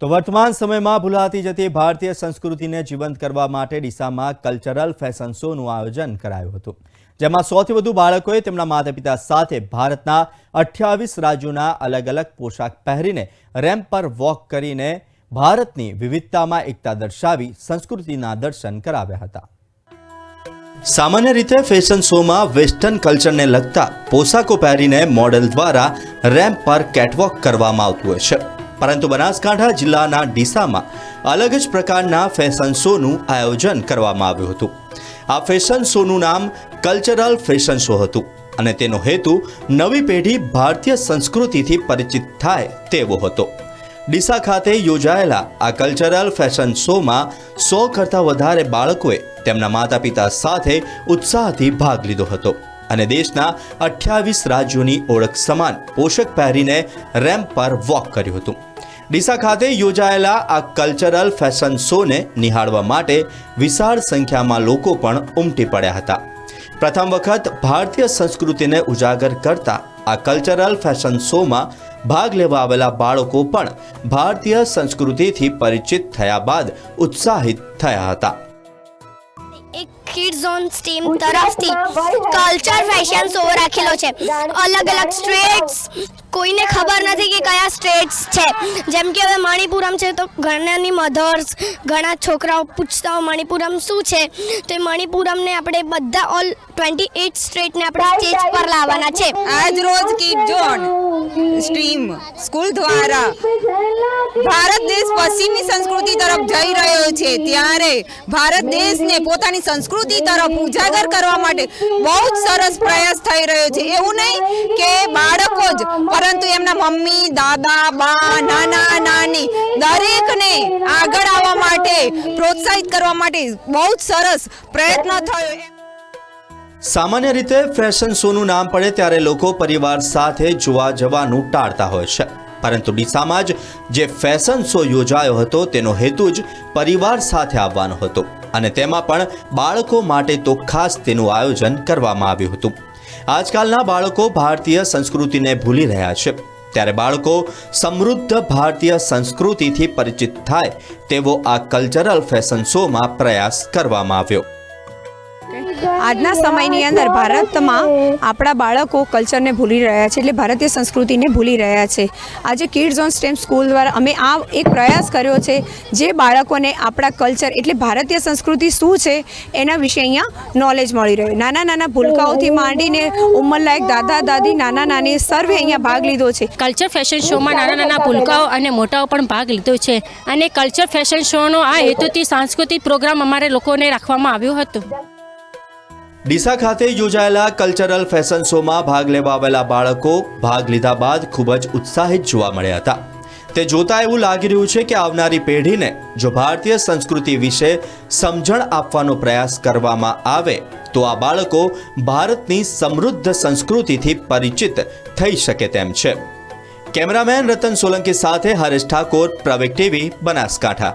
તો વર્તમાન સમયમાં ભૂલાતી જતી ભારતીય સંસ્કૃતિને જીવંત કરવા માટે ડીસામાં કલ્ચરલ ફેશન શોનું આયોજન કરાયું હતું. જેમાં સૌથી વધુ બાળકોએ તેમના માતા પિતા સાથે ભારતના અઠ્યાવીસ રાજ્યોના અલગ અલગ પોશાક પહેરીને રેમ્પ પર વોક કરીને ભારતની વિવિધતામાં એકતા દર્શાવી સંસ્કૃતિના દર્શન કરાવ્યા હતા. સામાન્ય રીતે ફેશન શોમાં વેસ્ટર્ન કલ્ચરને લગતા પોશાકો પહેરીને મોડેલ દ્વારા રેમ્પ પર કેટવોક કરવામાં આવતું હોય છે. પરંતુ બનાસકાંઠા જિલ્લાના ડીસામાં અલગ જ પ્રકારના ફેશન શોનું આયોજન કરવામાં આવ્યું હતું. આ ફેશન શોનું નામ કલ્ચરલ ફેશન શો હતું અને તેનો હેતુ નવી પેઢી ભારતીય સંસ્કૃતિથી પરિચિત થાય તેવો હતો. ડીસા ખાતે યોજાયેલા આ કલ્ચરલ ફેશન શોમાં સો કરતાં વધારે બાળકોએ તેમના માતા પિતા સાથે ઉત્સાહથી ભાગ લીધો હતો અને દેશના અઠ્યાવીસ રાજ્યોની ઓળખ સમાન પોષક પહેરીને રેમ્પ પર વોક કર્યું હતું. ડીસા ખાતે યોજાયેલા આ કલ્ચરલ ફેશન શોને નિહાળવા માટે વિશાળ સંખ્યામાં લોકો પણ ઉમટી પડ્યા હતા. પ્રથમ વખત ભારતીય સંસ્કૃતિને ઉજાગર કરતા આ કલ્ચરલ ફેશન શોમાં ભાગ લેવા આવેલા બાળકો પણ ભારતીય સંસ્કૃતિથી પરિચિત થયા બાદ ઉત્સાહિત થયા હતા. એક કિડ ઝોન સ્ટીમ તરફથી કલ્ચર ફેશન શો રાખેલો છે. અલગ અલગ સ્ટ્રેટ્સ કોઈને ખબર નથી કે કયા સ્ટેટ્સ છે. જેમ કે હવે મણિપુરમ છે તો ઘણાની મધર્સ, ઘણા છોકરાઓ પૂછતા હોય મણિપુરમ શું છે? તો એ મણિપુરમને આપણે બધા ઓલ ટ્વેન્ટી એટ સ્ટેટને આપણે સ્ટેજ પર લાવવાના છે. આજ રોજ કિડ જોન સ્ટ્રીમ સ્કૂલ દ્વારા. ભારત દેશ પશ્ચિમી સંસ્કૃતિ તરફ જઈ રહ્યો છે ત્યારે ભારત દેશને પોતાની સંસ્કૃતિ તરફ ઉજાગર કરવા માટે બહુ જ સરસ પ્રયાસ થઈ રહ્યો છે. એવું નહીં કે બાળકો જ એમના મમ્મી, દાદા, બા, નાના, નાની દરેકને આગળ આવવા માટે, પ્રોત્સાહિત કરવા માટે બહુ જ સરસ પ્રયત્ન થયો. સામાન્ય રીતે ફેશન શોનું નામ પડે ત્યારે લોકો પરિવાર સાથે જોવા જવાનું ટાળતા હોય છે. પરંતુ ડીસામાં જ જે ફેશન શો યોજાયો હતો તેનો હેતુ જ પરિવાર સાથે આવવાનો હતો. અને તેમાં પણ બાળકો માટે તો ખાસ તેનું આયોજન કરવામાં આવ્યું હતું. આજકાલના બાળકો ભારતીય સંસ્કૃતિને ભૂલી રહ્યા છે. ત્યારે બાળકો સમૃદ્ધ ભારતીય સંસ્કૃતિથી પરિચિત થાય તેવો આ કલ્ચરલ ફેશન શોમાં પ્રયાસ કરવામાં આવ્યો. આજના સમયની અંદર ભારતમાં આપણા બાળકો કલ્ચરને ભૂલી રહ્યા છે એટલે ભારતીય સંસ્કૃતિને ભૂલી રહ્યા છે. આજે કિડ્સ ઓન સ્ટેમ સ્કૂલ દ્વારા અમે આ એક પ્રયાસ કર્યો છે જે બાળકોને આપણા કલ્ચર એટલે ભારતીય સંસ્કૃતિ શું છે એના વિશે અહીંયા નોલેજ મળી રહ્યું. નાના નાના ભૂલકાઓથી માંડીને ઉંમરલાયક દાદા દાદી નાના નાની સર્વે અહીંયા ભાગ લીધો છે. કલ્ચર ફેશન શોમાં નાના નાના ભૂલકાઓ અને મોટાઓ પણ ભાગ લીધો છે અને કલ્ચર ફેશન શોનો આ હેતુથી સાંસ્કૃતિક પ્રોગ્રામ અમારે લોકોને રાખવામાં આવ્યો હતો. ડીસા ખાતે યોજાયેલા કલ્ચરલ ફેશન શોમાં ભાગ લેવા આવેલા બાળકો ભાગ લીધા બાદ ખૂબ જ ઉત્સાહિત જોવા મળ્યા હતા. તે જોતા એવું લાગી રહ્યું છે કે આવનારી પેઢીને જો ભારતીય સંસ્કૃતિ વિશે સમજણ આપવાનો પ્રયાસ કરવામાં આવે, તો આ બાળકો ભારતની સમૃદ્ધ સંસ્કૃતિથી પરિચિત થઈ શકે તેમ છે. કેમેરામેન રતન સોલંકી સાથે હરેશ ઠાકોર પ્રવેક ટીવી, બનાસકાંઠા.